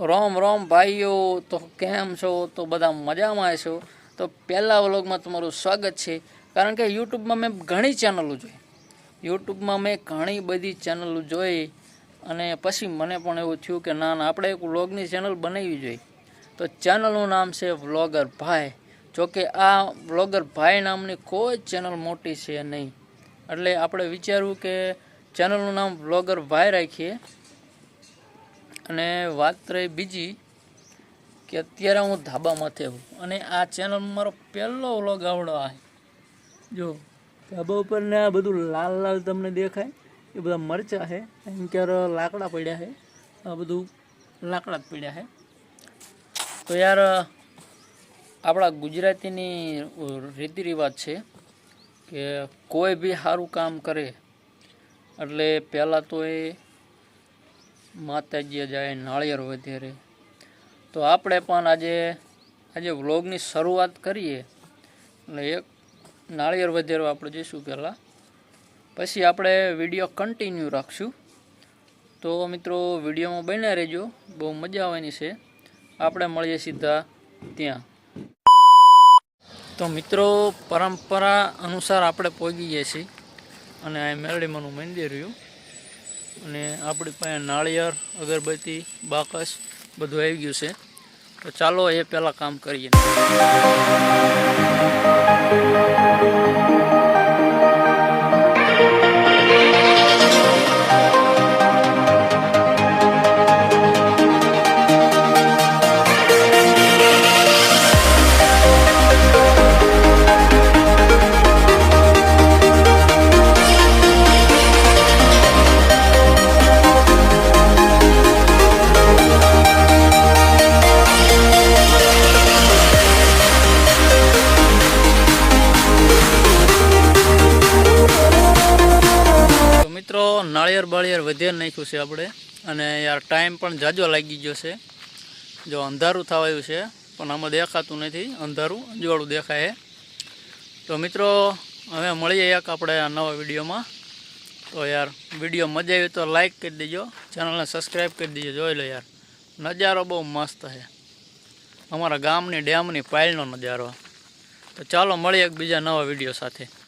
રોમ રોમ ભાઈઓ, તો કેમ છો? તો બધા મજામાં છો. તો પહેલા વ્લોગમાં તમારું સ્વાગત છે. કારણ કે યુટ્યુબમાં મેં ઘણી ચેનલો જોઈ. યુટ્યુબમાં મેં ઘણી બધી ચેનલો જોઈ. અને પછી મને પણ એવું થયું કે ના ના, આપણે એક વ્લોગની ચેનલ બનાવવી જોઈએ. તો ચેનલનું નામ છે વ્લોગર ભાઈ. જોકે આ વ્લોગર ભાઈ નામની કોઈ ચેનલ મોટી છે નહીં. એટલે આપણે વિચાર્યું કે ચેનલનું નામ વ્લોગર ભાઈ રાખીએ. અને વાત રહી બીજી કે અત્યારે હું ધાબામાંથી આવું અને આ ચેનલ મારો પહેલો વ્લોગ આવડો આ જો, ધાબા ઉપર ને આ બધું લાલ લાલ તમને દેખાય. એ બધા મરચાં છે. એમ ક્યારે લાકડા પડ્યા છે. આ બધું લાકડા જ પડ્યા છે. તો યાર, આપણા ગુજરાતીની રીતિ રિવાજ છે કે કોઈ બી સારું કામ કરે, એટલે પહેલાં તો એ માતાજીએ જાય નાળિયેર વધારે. તો આપણે પણ આજે આજે વ્લોગની શરૂઆત કરીએ. એટલે એક નાળિયેર વધેરો આપણે જઈશું પહેલાં. પછી આપણે વીડિયો કન્ટિન્યુ રાખશું. તો મિત્રો, વિડીયોમાં બન્યા રહેજો. બહુ મજા આવવાની છે. આપણે મળીએ સીધા ત્યાં. તો મિત્રો, પરંપરા અનુસાર આપણે પહોંચી ગયા છીએ. અને આ મેરડીમાંનું મંદિર રહ્યું. અને આપણી પાસે નાળિયેર, અગરબત્તી, બાકસ બધું આવી ગયું છે. તો ચાલો એ પહેલાં કામ કરીએ. મિત્રો, નાળિયેર બાળિયેર વધે નાખ્યું છે આપણે. અને યાર ટાઈમ પણ જાજો લાગી ગયો છે. જો અંધારું થવાયું છે, પણ આમાં દેખાતું નથી. અંધારું, અંજવાળું દેખાય તો મિત્રો, હવે મળીએ એક આપણે આ નવા વિડીયોમાં. તો યાર, વીડિયો મજા આવી તો લાઈક કરી દેજો. ચેનલને સબસ્ક્રાઈબ કરી દેજો. જોઈ લો યાર, નજારો બહુ મસ્ત છે. અમારા ગામની ડેમની પાયલનો નજારો. તો ચાલો મળીએ એક બીજા નવા વીડિયો સાથે.